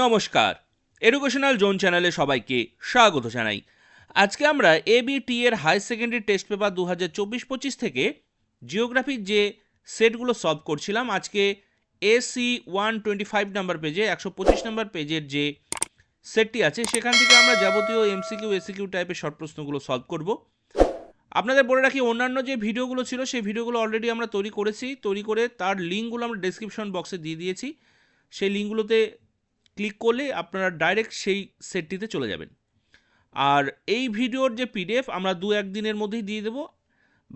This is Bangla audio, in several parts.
নমস্কার। এডুকেশনাল জোন চ্যানেলে সবাইকে স্বাগত জানাই। আজকে আমরা এবিটি এর হাই সেকেন্ডারি টেস্ট পেপার দু হাজার চব্বিশ পঁচিশ থেকে জিওগ্রাফির যে সেটগুলো সলভ করছিলাম, আজকে AC one twenty five number পেজে একশো পঁচিশ নাম্বার পেজের যে সেটটি আছে, সেখান থেকে আমরা যাবতীয় এমসিকিউ এসিকিউ টাইপের শর্ট প্রশ্নগুলো সলভ করব। আপনাদের বলে রাখি, অন্যান্য যে ভিডিওগুলো ছিল, সেই ভিডিওগুলো অলরেডি আমরা তৈরি করেছি। তৈরি করে তার লিঙ্কগুলো আমরা ডেসক্রিপশন বক্সে দিয়ে দিয়েছি। সেই লিঙ্কগুলোতে ক্লিক করলে আপনারা ডাইরেক্ট সেই সেটটিতে চলে যাবেন। আর এই ভিডিওর যে পিডিএফ আমরা দু এক দিনের মধ্যেই দিয়ে দেবো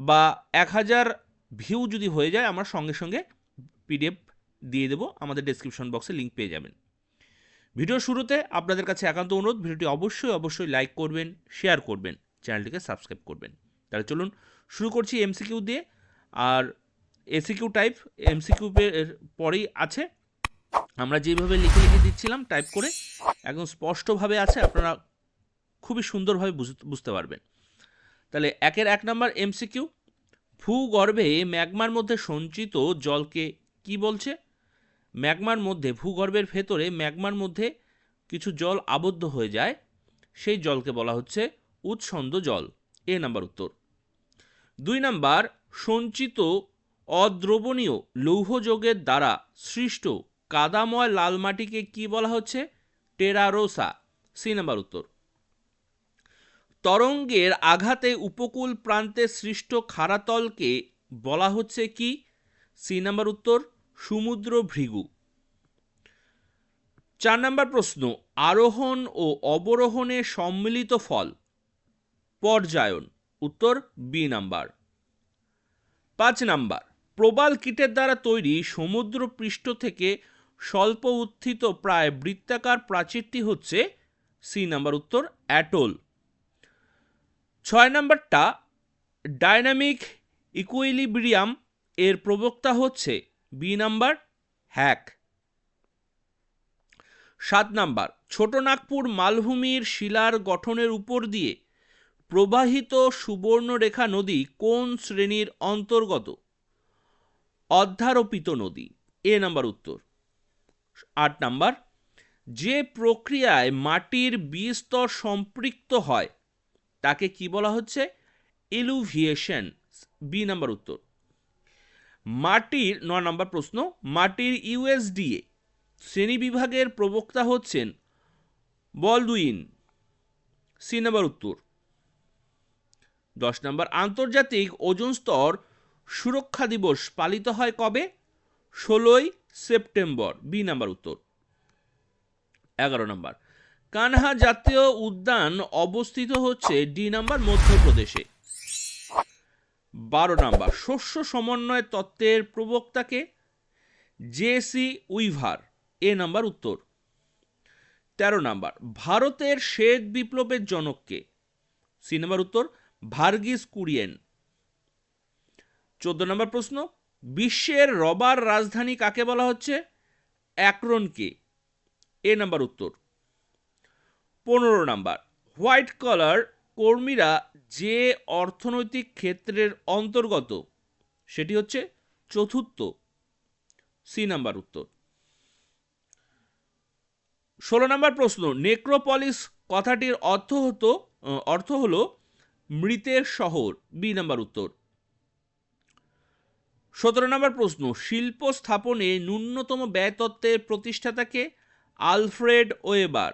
বা এক হাজার ভিউ যদি হয়ে যায় আমরা সঙ্গে সঙ্গে পিডিএফ দিয়ে দেবো, আমাদের ডেসক্রিপশন বক্সে লিঙ্ক পেয়ে যাবেন। ভিডিও শুরুতে আপনাদের কাছে একান্ত অনুরোধ, ভিডিওটি অবশ্যই অবশ্যই লাইক করবেন শেয়ার করবেন, চ্যানেলটিকে সাবস্ক্রাইব করবেন। তাহলে চলুন শুরু করছি এমসিকিউ দিয়ে। আর এসিকিউ টাইপ এমসিকিউ পরেই আছে। আমরা যেভাবে লিখে লিখে দিচ্ছিলাম টাইপ করে একদম স্পষ্টভাবে আছে, আপনারা খুবই সুন্দরভাবে বুঝ- বুঝতে পারবেন। তাহলে একের এক নম্বর এমসিকিউ ভূগর্ভে ম্যাগমার মধ্যে সঞ্চিত জলকে কি বলছে? ম্যাগমার মধ্যে, ভূগর্ভের ভেতরে ম্যাগমার মধ্যে কিছু জল আবদ্ধ হয়ে যায়, সেই জলকে বলা হচ্ছে উৎসন্দ জল। এ নাম্বার উত্তর। দুই নাম্বার, সঞ্চিত অদ্রবণীয় লৌহযোগের দ্বারা সৃষ্ট কাদাময় লাল মাটিকে কি বলা হচ্ছে? টেরারোসা সি নাম্বার উত্তর। তরঙ্গের আঘাতে উপকূল প্রান্তে সৃষ্ট খারাতলকে বলা হচ্ছে কি? সি নাম্বার উত্তর, সমুদ্র ভৃগু। চার নাম্বার প্রশ্ন, আরোহণ ও অবরোহণে সম্মিলিত ফল, পর্যায়ন, উত্তর বি নাম্বার। পাঁচ নাম্বার, প্রবাল কীটের দ্বারা তৈরি সমুদ্র পৃষ্ঠ থেকে স্বল্প উত্থিত প্রায় বৃত্তাকার প্রাচীরটি হচ্ছে সি নাম্বার উত্তর, অ্যাটোল। ছয় নাম্বারটা, ডাইনামিক ইকুইলিব্রিয়াম এর প্রবক্তা হচ্ছে বি নাম্বার হ্যাক। সাত নাম্বার, ছোট নাগপুর মালভূমির শিলার গঠনের উপর দিয়ে প্রবাহিত সুবর্ণরেখা নদী কোন শ্রেণির অন্তর্গত? অধ্যারোপিত নদী, এ নাম্বার উত্তর। আট নাম্বার, যে প্রক্রিয়ায় মাটির বিস্তর সম্পৃক্ত হয়, তাকে কি বলা হচ্ছে? ইলুভিয়েশন বি নাম্বার উত্তর। মাটির ন নম্বর প্রশ্ন, মাটির ইউএসডিএ শ্রেণীবিভাগের প্রবক্তা হচ্ছেন বলদুইন। সি নাম্বার উত্তর। দশ নম্বর, আন্তর্জাতিক ওজন স্তর সুরক্ষা দিবস পালিত হয় কবে? ষোলোই সেপ্টেম্বর বি নাম্বার উত্তর। এগারো নম্বর। কানহা জাতীয় উদ্যান অবস্থিত হচ্ছে ডি নাম্বার মধ্যপ্রদেশে। বারো নাম্বার। শস্য সমন্বয় তত্ত্বের প্রবক্তাকে J C Weaver A number উত্তর। তেরো নাম্বার। ভারতের শ্বেত বিপ্লবের জনককে সি নাম্বার উত্তর, ভার্গিস কুরিয়েন। চোদ্দ নম্বর প্রশ্ন। বিশ্বের রবার রাজধানী কাকে বলা হচ্ছে? অ্যাক্রনকে। এ নাম্বার উত্তর। পনেরো নাম্বার। হোয়াইট কলার কর্মীরা যে অর্থনৈতিক ক্ষেত্রের অন্তর্গত, সেটি হচ্ছে চতুর্থ। সি নাম্বার উত্তর। ষোলো নম্বর প্রশ্ন। নেক্রোপলিস কথাটির অর্থ হতো, অর্থ হলো মৃতের শহর। বি নাম্বার উত্তর। সতেরো নম্বর প্রশ্ন, শিল্প স্থাপনে ন্যূনতম ব্যয় তত্ত্বের প্রতিষ্ঠাতাকে আলফ্রেড ওয়েবার।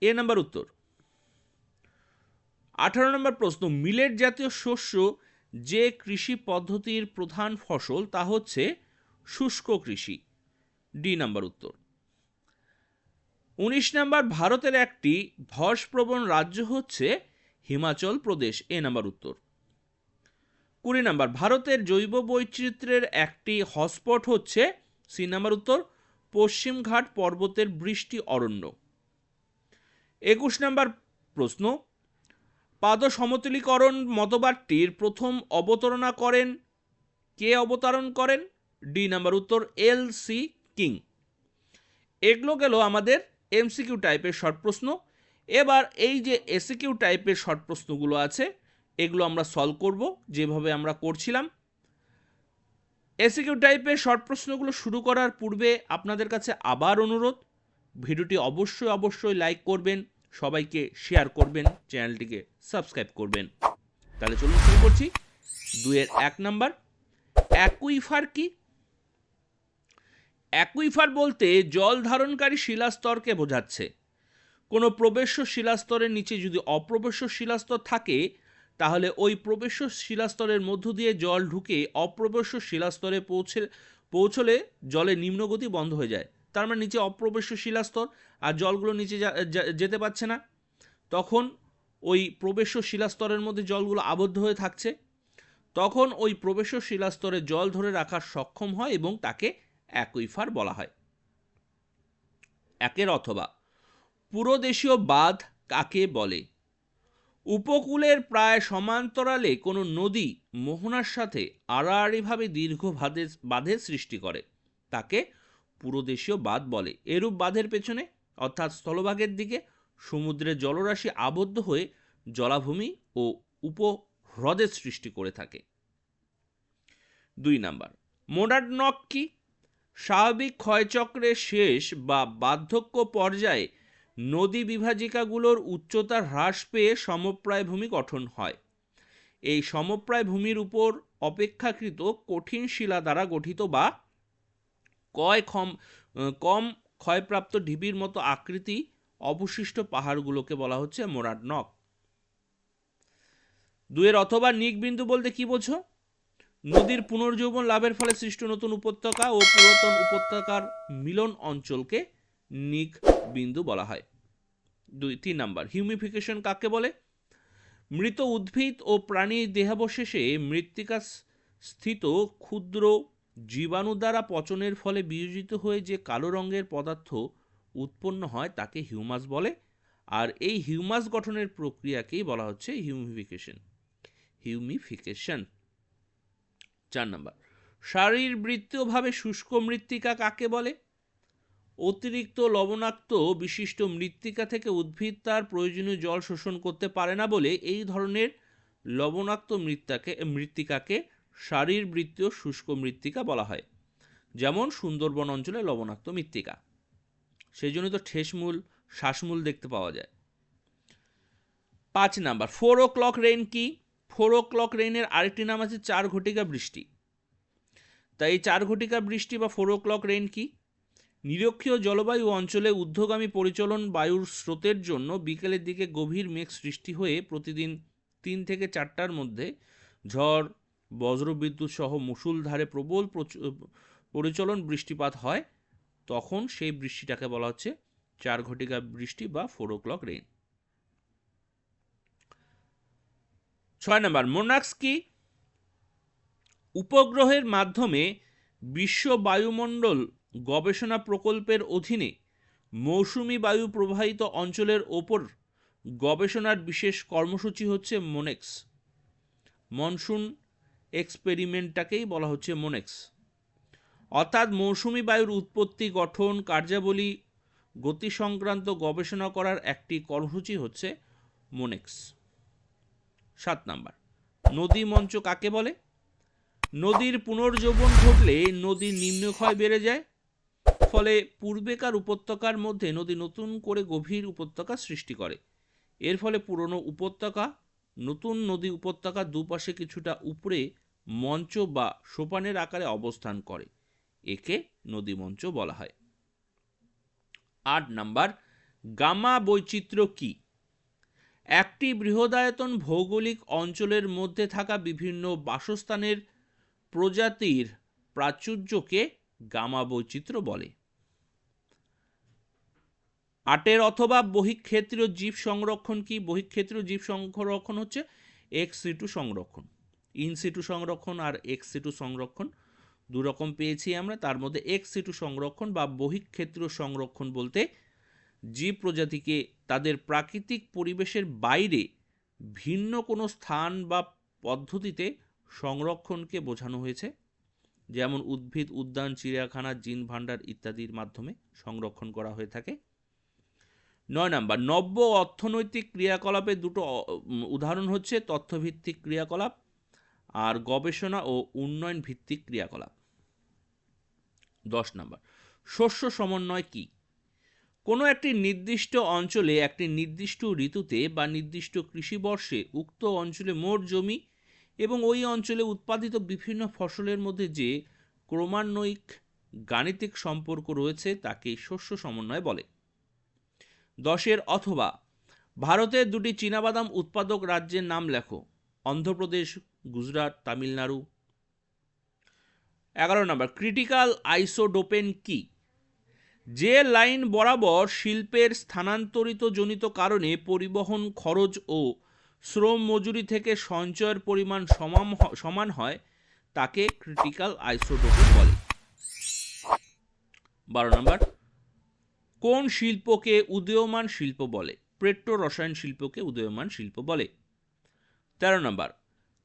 এ নাম্বার উত্তর। আঠারো নম্বর প্রশ্ন, মিলেট জাতীয় শস্য যে কৃষি পদ্ধতির প্রধান ফসল তা হচ্ছে শুষ্ক কৃষি। ডি নাম্বার উত্তর। উনিশ নাম্বার, ভারতের একটি ধসপ্রবণ রাজ্য হচ্ছে হিমাচল প্রদেশ। এ নাম্বার উত্তর। কুড়ি নাম্বার, ভারতের জৈব বৈচিত্র্যের একটি হটস্পট হচ্ছে, সি নাম্বার উত্তর পশ্চিমঘাট পর্বতের বৃষ্টি অরণ্য। একুশ নাম্বার প্রশ্ন, পাদ সমতলীকরণ মতবাদটির প্রথম অবতারণা করেন, কে অবতারণ করেন? ডি নাম্বার উত্তর, এল সি কিং। এগুলো গেল আমাদের এমসিকিউ টাইপের শর্ট প্রশ্ন। এবার এই যে এসিকিউ টাইপের শর্ট প্রশ্নগুলো আছে এগুলো আমরা সলভ করব, যেভাবে আমরা করছিলাম। এসিকিউ টাইপের শর্ট প্রশ্নগুলো শুরু করার পূর্বে আপনাদের কাছে আবার অনুরোধ, ভিডিওটি অবশ্যই অবশ্যই লাইক করবেন, সবাইকে শেয়ার করবেন, চ্যানেলটিকে সাবস্ক্রাইব করবেন। তাহলে চলুন শুরু করছি। দুইয়ের এক নাম্বার, অ্যাকুইফার কি? অ্যাকুইফার বলতে জল ধারণকারী শিলাস্তরকে বোঝাচ্ছে। কোনো প্রবেশ্য শিলাস্তরের নিচে যদি অপ্রবেশ্য শিলাস্তর থাকে তাহলে ওই প্রবেশ্য শিলাস্তরের মধ্য দিয়ে জল ঢুকে অপ্রবেশ্য শিলাস্তরে পৌঁছে পৌঁছলে জলের নিম্নগতি বন্ধ হয়ে যায়। তার মানে নিচে অপ্রবেশ্য শিলাস্তর আর জলগুলো নিচে যেতে পারছে না। তখন ওই প্রবেশ্য শিলাস্তরের মধ্যে জলগুলো আবদ্ধ হয়ে থাকছে। তখন ওই প্রবেশ্য শিলাস্তরে জল ধরে রাখার সক্ষম হয় এবং তাকে অ্যাকুইফার বলা হয়। একের অথবা। পুরোদেশীয় বাঁধ কাকে বলে? উপকূলের প্রায় সমান্তরালে কোনো নদী মোহনার সাথে আড়াআড়িভাবে দীর্ঘ বাঁধের বাঁধের সৃষ্টি করে। তাকে পুরোদেশীয় বাঁধ বলে। এরূপ বাঁধের পেছনে, অর্থাৎ স্থলভাগের দিকে, সমুদ্রের জলরাশি আবদ্ধ হয়ে জলাভূমি ও উপহ্রদের সৃষ্টি করে থাকে। দুই নাম্বার মোডার্নক কি স্বাভাবিক ক্ষয়চক্রের শেষ বা বার্ধক্য পর্যায়ে নদী বিভাজিকাগুলোর উচ্চতা হ্রাস পেয়ে সমপ্রায় ভূমি গঠন হয়। এই সমপ্রায় ভূমির উপর অপেক্ষাকৃত কঠিন শিলা দ্বারা গঠিত বা কয় ক্ষম কম ক্ষয়প্রাপ্ত ঢিবির মতো আকৃতি অবশিষ্ট পাহাড়গুলোকে বলা হচ্ছে মোরাডনক দুয়ের অথবা নিক বিন্দু বলতে কি বোঝো? নদীর পুনর্যৌবন লাভের ফলে সৃষ্ট নতুন উপত্যকা ও পুরাতন উপত্যকার মিলন অঞ্চলকে নিক বিন্দু বলা হয়। দুই, তিন নাম্বার হিউমিফিকেশন কাকে বলে? মৃত উদ্ভিদ ও প্রাণীর দেহাবশেষে মৃত্তিকা স্থিত ক্ষুদ্র জীবাণু দ্বারা পচনের ফলে বিয়োজিত হয়ে যে কালো রঙের পদার্থ উৎপন্ন হয় তাকে হিউমাস বলে। আর এই হিউমাস গঠনের প্রক্রিয়াকেই বলা হচ্ছে হিউমিফিকেশন হিউমিফিকেশন চার নম্বর, শারীরবৃত্তীয়ভাবে শুষ্ক মৃত্তিকা কাকে বলে? অতিরিক্ত লবণাক্ত বিশিষ্ট মৃত্তিকা থেকে উদ্ভিদ তার প্রয়োজনীয় জল শোষণ করতে পারে না বলে এই ধরনের লবণাক্ত মৃত্তাকে, মৃত্তিকাকে শারীরবৃত্তীয় শুষ্ক মৃত্তিকা বলা হয়। যেমন সুন্দরবন অঞ্চলে লবণাক্ত মৃত্তিকা। সেই জন্য তো ঠেসমূল শ্বাসমূল দেখতে পাওয়া যায়। পাঁচ number, four o'clock rain কি? ফোর ও ক্লক রেইনের আরেকটি নাম আছে চার ঘটিকা বৃষ্টি। তাই এই চার ঘটিকা বৃষ্টি বা ফোর ও ক্লক রেইন কি? নিরক্ষীয় জলবায়ু অঞ্চলে ঊর্ধ্বগামী পরিচলন বায়ুর স্রোতের জন্য বিকেলের দিকে গভীর মেঘ সৃষ্টি হয়ে প্রতিদিন তিন থেকে চারটার মধ্যে ঝড়, বজ্রবিদ্যুৎ সহ মুষলধারে প্রবল প্রচ- পরিচলন বৃষ্টিপাত হয়। তখন সেই বৃষ্টিটাকে বলা হচ্ছে চার ঘটিকা বৃষ্টি বা ফোর ও ক্লক রেইন ছয় নম্বর মোনাক্স কি? উপগ্রহের মাধ্যমে বিশ্ব বায়ুমণ্ডল গবেষণা প্রকল্পের অধীনে মৌসুমি বায়ু প্রবাহিত অঞ্চলের ওপর গবেষণার বিশেষ কর্মসূচি হচ্ছে মোনেক্স। মনসুন এক্সপেরিমেন্টটাকেই বলা হচ্ছে মোনেক্স। অর্থাৎ মৌসুমি বায়ুর উৎপত্তি, গঠন, কার্যাবলী, গতি সংক্রান্ত গবেষণা করার একটি কর্মসূচি হচ্ছে মোনেক্স। সাত নাম্বার, নদী মঞ্চ কাকে বলে? নদীর পুনর্জীবন ঘটলে নদীর নিম্নক্ষয় বেড়ে যায় ফলে পূর্বেকার উপত্যকার মধ্যে নদী নতুন করে গভীর উপত্যকা সৃষ্টি করে। এর ফলে পুরনো উপত্যকা, নতুন নদী উপত্যকার দুপাশে কিছুটা উপরে মঞ্চ বা সোপানের আকারে অবস্থান করে। একে নদী মঞ্চ বলা হয়। আট নাম্বার, গামা বৈচিত্র্য কি? একটি বৃহদায়তন ভৌগোলিক অঞ্চলের মধ্যে থাকা বিভিন্ন বাসস্থানের প্রজাতির প্রাচুর্যকে গামা বৈচিত্র্য বলে। আটের অথবা বহিক্ষেত্রীয় জীব সংরক্ষণ কি? বহিক্ষেত্রীয় জীব সংরক্ষণ হচ্ছে এক্স সিটু সংরক্ষণ ইন সিটু সংরক্ষণ আর এক্স সিটু সংরক্ষণ। দু রকম পেয়েছি আমরা, তার মধ্যে এক্স সিটু সংরক্ষণ বা বহিক্ষেত্রীয় সংরক্ষণ বলতে জীব প্রজাতিকে তাদের প্রাকৃতিক পরিবেশের বাইরে ভিন্ন কোনো স্থান বা পদ্ধতিতে সংরক্ষণকে বোঝানো হয়েছে। যেমন উদ্ভিদ, উদ্যান, চিড়িয়াখানা, জিন ভাণ্ডার ইত্যাদির মাধ্যমে সংরক্ষণ করা হয়ে থাকে। নয় নাম্বার, নব্য অর্থনৈতিক ক্রিয়াকলাপের দুটো উদাহরণ হচ্ছে তথ্যভিত্তিক ক্রিয়াকলাপ আর গবেষণা ও উন্নয়ন ভিত্তিক ক্রিয়াকলাপ। দশ নাম্বার, শস্য সমন্বয় কি? কোনো একটি নির্দিষ্ট অঞ্চলে একটি নির্দিষ্ট ঋতুতে বা নির্দিষ্ট কৃষিবর্ষে উক্ত অঞ্চলে মোট জমি এবং ওই অঞ্চলে উৎপাদিত বিভিন্ন ফসলের মধ্যে যে ক্রমান্বয়িক গাণিতিক সম্পর্ক রয়েছে, তাকে শস্য সমন্বয় বলে। দশের অথবা ভারতের দুটি চীনাবাদাম উৎপাদক রাজ্যের নাম লেখো। অন্ধ্রপ্রদেশ, গুজরাট, তামিলনাড়ু। এগারো নম্বর, ক্রিটিক্যাল আইসোডোপেন কি? যে লাইন বরাবর শিল্পের স্থানান্তরিত জনিত কারণে পরিবহন খরচ ও শ্রম মজুরি থেকে সঞ্চয়ের পরিমাণ সমান সমান হয়, তাকে ক্রিটিক্যাল আইসোটোপেন বলে। বারো নম্বর, কোন শিল্পকে উদীয়মান শিল্প বলে? পেট্রো রসায়ন শিল্পকে উদীয়মান শিল্প বলে। তেরো নম্বর,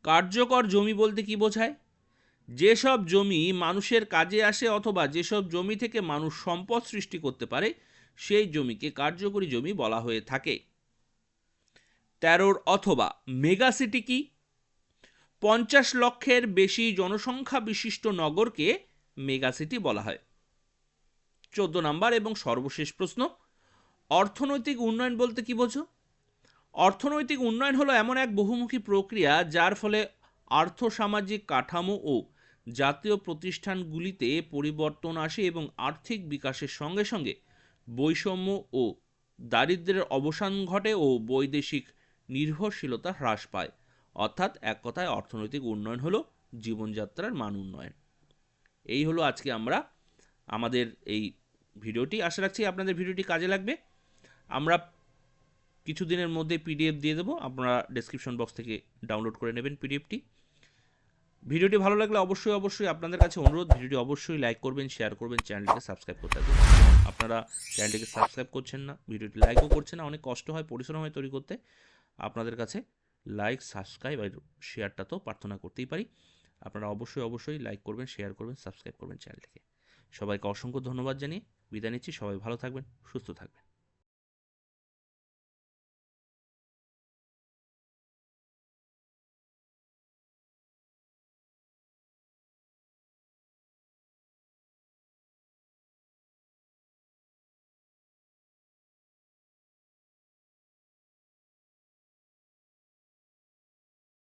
কার্যকর জমি বলতে কি বোঝায়? যেসব জমি মানুষের কাজে আসে অথবা যেসব জমি থেকে মানুষ সম্পদ সৃষ্টি করতে পারে, সেই জমিকে কার্যকরী জমি বলা হয়ে থাকে। তেরোর অথবা মেগাসিটি কি? পঞ্চাশ লক্ষের বেশি জনসংখ্যা বিশিষ্ট নগরকে মেগাসিটি বলা হয়। চোদ্দ নাম্বার এবং সর্বশেষ প্রশ্ন, অর্থনৈতিক উন্নয়ন বলতে কি বোঝো? অর্থনৈতিক উন্নয়ন হলো এমন এক বহুমুখী প্রক্রিয়া যার ফলে আর্থসামাজিক কাঠামো ও জাতীয় প্রতিষ্ঠানগুলিতে পরিবর্তন আসে এবং আর্থিক বিকাশের সঙ্গে সঙ্গে বৈষম্য ও দারিদ্র্যের অবসান ঘটে ও বৈদেশিক নির্ভরশীলতা হ্রাস পায়। অর্থাৎ এক কথায় অর্থনৈতিক উন্নয়ন হলো জীবনযাত্রার মান উন্নয়ন। এই হলো আজকে আমরা, আমাদের এই ভিডিওটি। আশা রাখছি আপনাদের ভিডিওটি কাজে লাগবে। আমরা কিছুদিনের মধ্যে পিডিএফ দিয়ে দেবো। আপনারা ডেসক্রিপশন বক্স থেকে ডাউনলোড করে নেবেন পিডিএফটি। ভিডিওটি ভালো লাগলে অবশ্যই অবশ্যই আপনাদের কাছে অনুরোধ। ভিডিওটি অবশ্যই লাইক করবেন শেয়ার করবেন চ্যানেলটিকে সাবস্ক্রাইব করতে হবে আপনারা চ্যানেলটিকে সাবস্ক্রাইব করছেন না, ভিডিওটি লাইকও করছেন না। অনেক কষ্ট হয়, পরিশ্রম হয় তৈরি করতে। আপনাদের কাছে লাইক সাবস্ক্রাইব আর শেয়ারটা তো প্রার্থনা করতেই পারি। আপনারা অবশ্যই অবশ্যই লাইক করবেন শেয়ার করবেন সাবস্ক্রাইব করবেন চ্যানেলটিকে। সবাইকে অসংখ্য ধন্যবাদ জানিয়ে বিদায় নিচ্ছি। সবাই ভালো থাকবেন, সুস্থ থাকবেন।